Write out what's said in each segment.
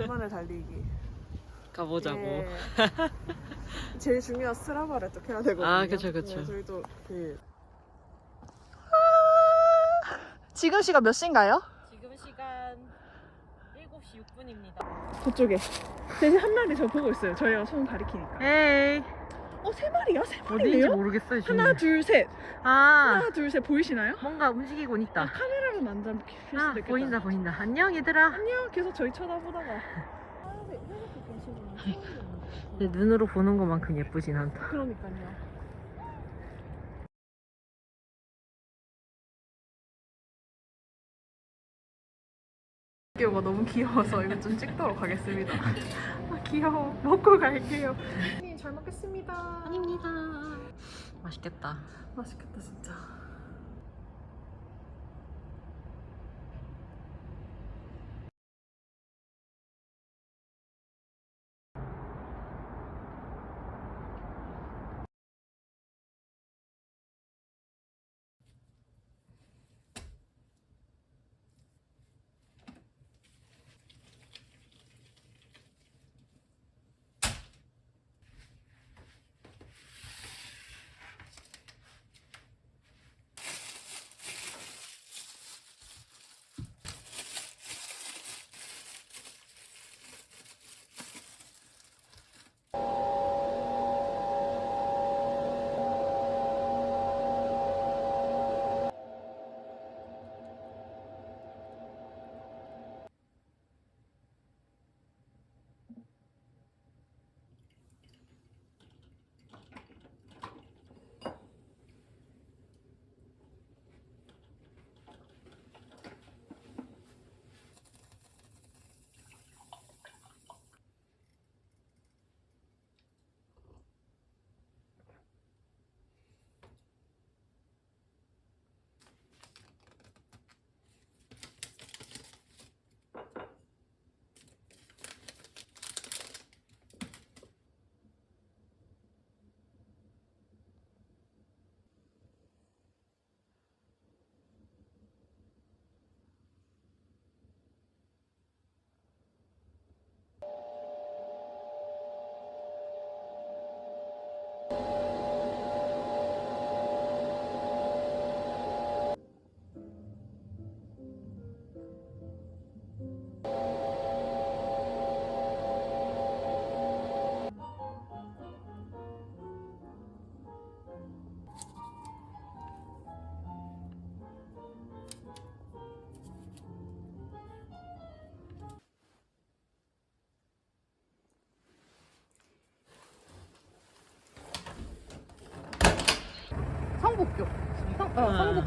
오랜만에 달리기. 가보자고. 예. 제일 중요한 스트라바를 또 해야 되거든요. 아, 그쵸, 그쵸. 네, 저희도 그. 지금 시각 몇 시인가요? 지금 시간 7시 6분입니다. 저쪽에. 대신 한 마리 저 보고 있어요. 저희가 손 가리키니까. 에이, 어, 세 마리야? 세 어디인지 마리예요? 모르겠어요, 지금. 하나, 둘, 셋. 아, 하나, 둘, 셋 보이시나요? 뭔가 움직이곤 아, 있다. 카메라로 안 잡힐 수도 아, 있겠다. 보인다, 보인다. 안녕, 얘들아. 안녕. 계속 저희 쳐다보다가. 내 눈으로 보는 것만큼 예쁘진 않다. 그러니까요. 기호가 너무 귀여워서 이거 좀 찍도록 하겠습니다. 아 귀여워. 먹고 갈게요. 님, 잘 먹겠습니다. 아닙니다. 맛있겠다. 맛있겠다 진짜.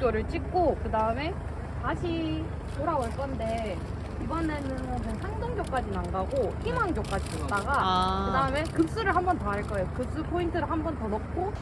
성북교를 찍고 그 다음에 다시 돌아올 건데 이번에는 그냥 상동교까지는 안 가고 희망교까지 갔다가 그 아, 다음에 급수를 한 번 더 할 거예요. 급수 포인트를 한 번 더 넣고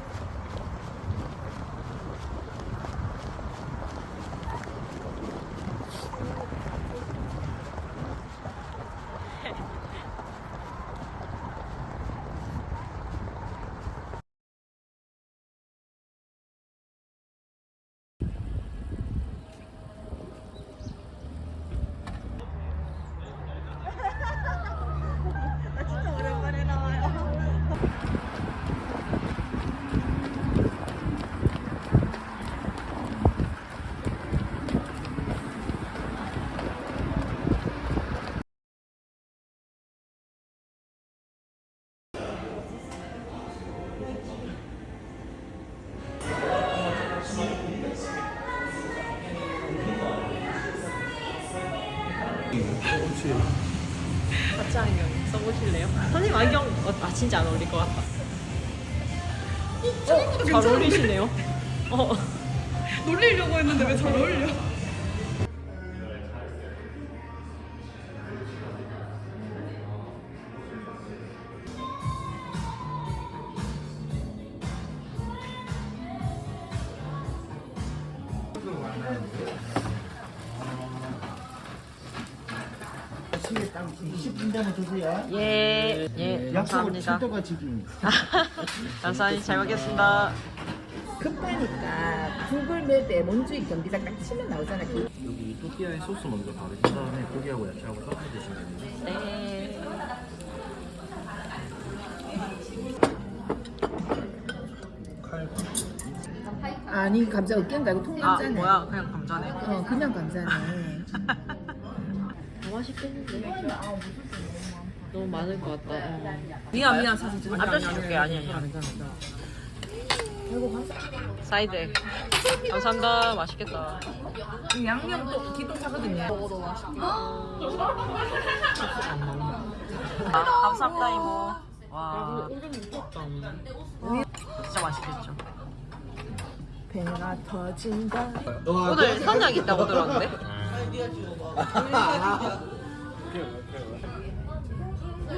같이 안경 써보실래요? 선생님 안경, 어, 아, 진짜 안 어울릴 것 같다. 어, 잘 어울리시네요. 어. 놀리려고 했는데 왜 잘 어울려? 20분 전에 드세요. 예, 예, 약속을 칠도가 지키니. 감사합니다. 잘 먹겠습니다. 급하니까 구글 맵에 원주의 경기장 딱 치면 나오잖아. 여기 이 또띠아에 소스 먼저 바르신 다음에 고기하고 야채하고 섞어 드시면 됩니다. 네. 아니 감자 으깬 말고 아, 통감자네. 뭐야, 그냥 감자네. 어 그냥 감자네. 너무 많을 것 같다. 미안 미안 사진 찍어. 앞접시 줄게 아니 아니 아니 괜찮아. 사이드. 감사합니다. 맛있겠다. 이 양념도 기똥차거든요. 아, 감사합니다 이모. 와. 진짜 맛있겠죠. 배가 터진다. 오늘 선약 있다고 들었는데?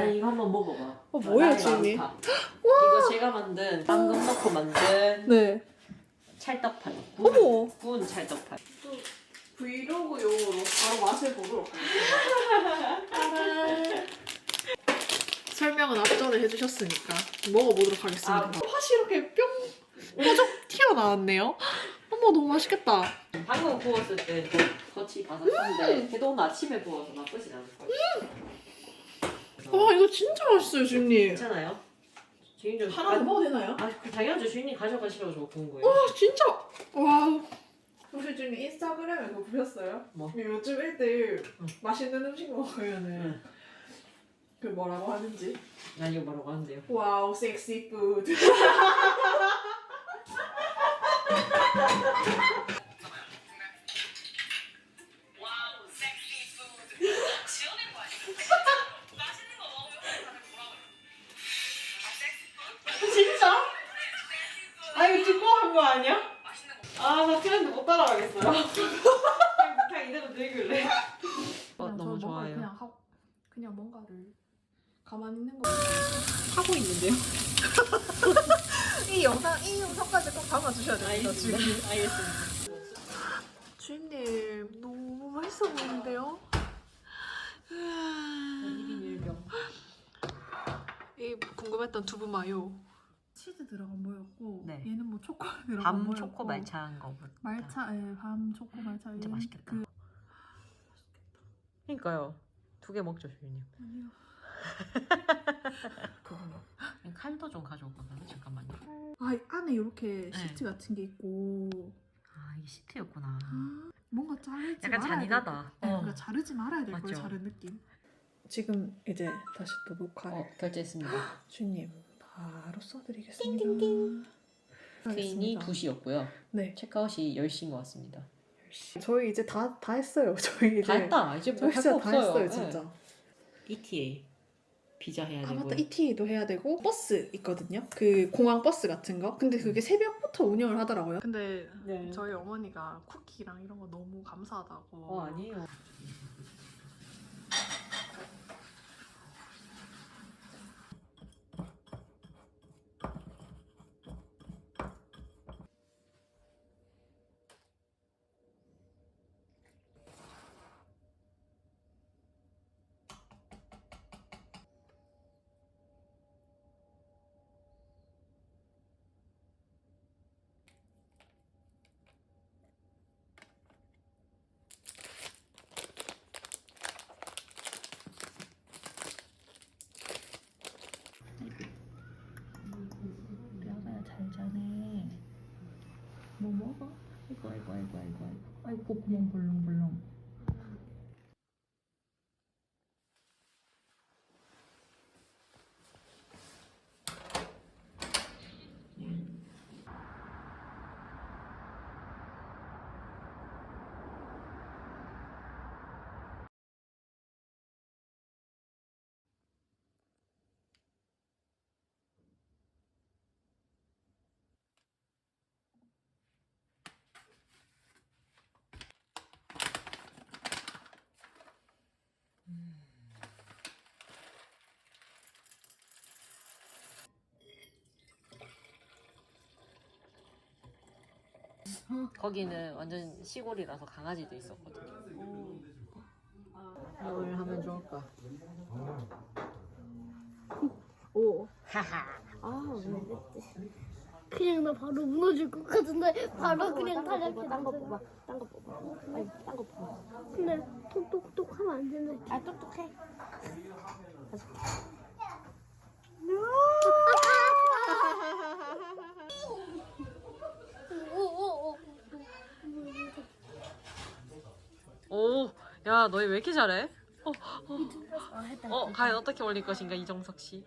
아니 이거 한번 먹어봐. 어, 뭐예요, 지은이? 마음파. 이거 제가 만든 방금 넣고 만든 네. 찰떡파이. 어머. 구운 찰떡파이. 브이로그용으로 바로 맛을 보도록 하겠습니다. 설명은 앞전에 해주셨으니까 먹어보도록 하겠습니다. 아, 팥이 이렇게 뿅 뾰족 튀어나왔네요. 어머 너무 맛있겠다. 방금 구웠을 때 겉이 바삭한데 그래도 오늘 아침에 구워서 나쁘진 않을 거예요. 와 이거 진짜 맛있어요 주인님. 괜찮아요? 주인님 좀 하나 더 먹어도 되나요? 아, 그 당연하죠. 주인님 가져가시라고 저 구운 거예요. 아 진짜 와우. 혹시 주인님 인스타그램에 그거 보셨어요? 뭐? 요즘 애들 응. 맛있는 음식 먹으면은 응. 그 뭐라고 하는지 나 이거 뭐라고 하는데요? 와우 섹시 푸드. 진짜? 아 이거 듣고 한 거 아니야? 아 나 트렌드 못 따라가겠어요. 그냥 그냥 이대로 늙을래. 어, 너무 좋아요. 그냥 하고 그냥 뭔가를 가만히 있는 거 하고 있는데요. 이 영상 이 영상까지 꼭 담아 주셔야 됩니다. 주인님. 알겠습니다. 주인님 너무 맛있어 보이는데요. 이 궁금했던 두부 마요. 치즈 들어간 거였고 네. 얘는 뭐 초코 들어간 밤 거였고 초코 말차한 거부터. 말차 예, 밤 초코 말차 진짜 얘는 맛있겠다. 그 그러니까요. 두 개 먹죠, 주인님. 아니요. 그거요. 칼도 좀 가져올거든요. 잠깐만요. 아, 이 안에 이렇게 네. 시트 같은 게 있고 아 이게 시트였구나. 뭔가 자르지 약간 말아야 잔인하다. 될 거- 네, 어. 뭔가 자르지 말아야 될 걸 맞죠. 자른 느낌. 지금 이제 다시 또 녹화를 어 결제했습니다. 주님 바로 써드리겠습니다. 트윈이 알겠습니다. 2시였고요. 네, 체크아웃이 10시인 것 같습니다. 저희 이제 다 다 했어요. 저희 이제 다 했다. 이제 저희 뭐할 진짜 거다 없어요. 했어요, 진짜. 네. ETA. 비자 해야 아 되고. 맞다 ETA도 해야 되고 버스 있거든요. 그 공항 버스 같은 거. 근데 그게 새벽부터 운영을 하더라고요. 근데 네. 저희 어머니가 쿠키랑 이런 거 너무 감사하다고. 어 아니에요. 뼈가 잘 자네. 뭐 먹어? 아이고 아이고 아이고 구멍 벌렁벌렁. 거기는 완전 시골이라서 강아지도 있었거든요. 뭘 하면 좋을까? 오. 하하. 아, 왜 그냥 나 바로 무너질 것 같은데 바로 그냥 타작해. 딴거 뽑아. 딴 거 뽑아. 아니, 딴거 뽑아. 근데 톡톡톡 하면 안 되네. 아, 똑똑해. 오오오. 오, 야, 너희 왜 이렇게 잘해? 어, 아, 했다. 어, 과연 어떻게 올릴 것인가 이정석 씨?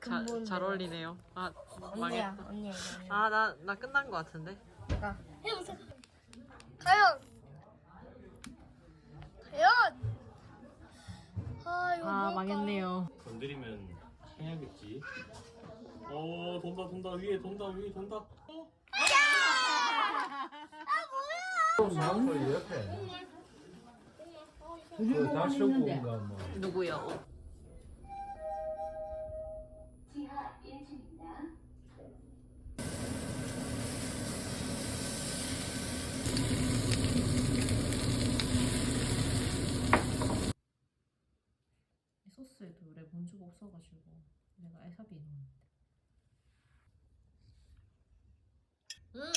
자. 잘 어울리네요. 아, 언니야, 망했다. 언니야, 언니야. 아, 나, 나 끝난 것 같은데. 해보세요. 과연. 과연. 아, 이거 아, 뭘까? 망했네요. 건드리면 해야겠지. 어 돈다 돈다 위에 돈다 위에 돈다. 어? 나무 옆에. 그 다시 오고인가 뭐. 누구요? 소스에도 원래 본주가 없어가지고 내가 알사비 넣었는데. 음,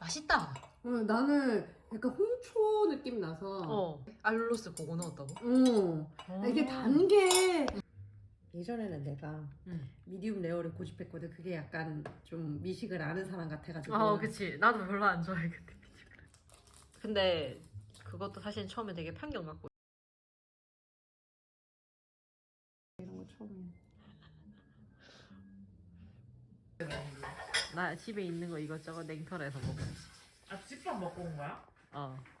맛있다. 어, 나는 약간 홍초 느낌 나서 어, 알룰로스 그거 넣었다고? 어. 이게 단 게 예전에는 내가 응. 미디움 레어를 고집했거든 그게 약간 좀 미식을 아는 사람 같아가지고 어, 그치. 나도 별로 안 좋아해 그때 미식을. 근데 그것도 사실 처음에 되게 편견 갖고. 이런 거 처음에 나 집에 있는 거 이것저것 냉털에서 먹어. 아 집밥 먹고 온 거야? 어.